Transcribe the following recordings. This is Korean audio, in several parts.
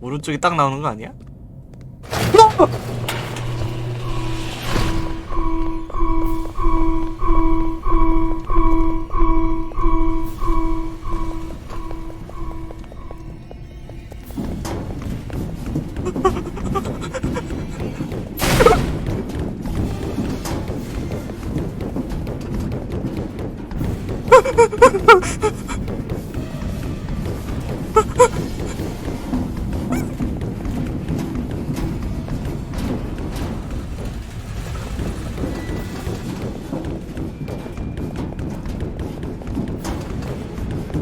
오른쪽이 딱 나오는 거 아니야?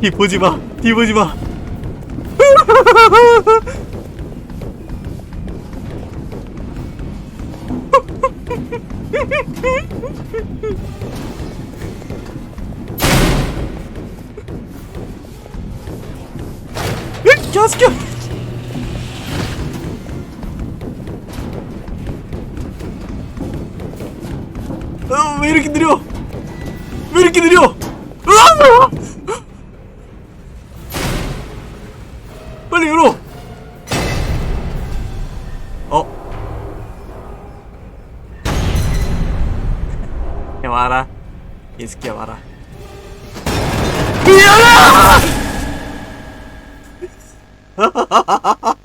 뒤 보지 마. 뒤 보지 마. 으이, 개새끼야. 어, 왜 이렇게 느려? 왜 이렇게 느려? 으아! 야 와라 이 새끼야 와라 열어!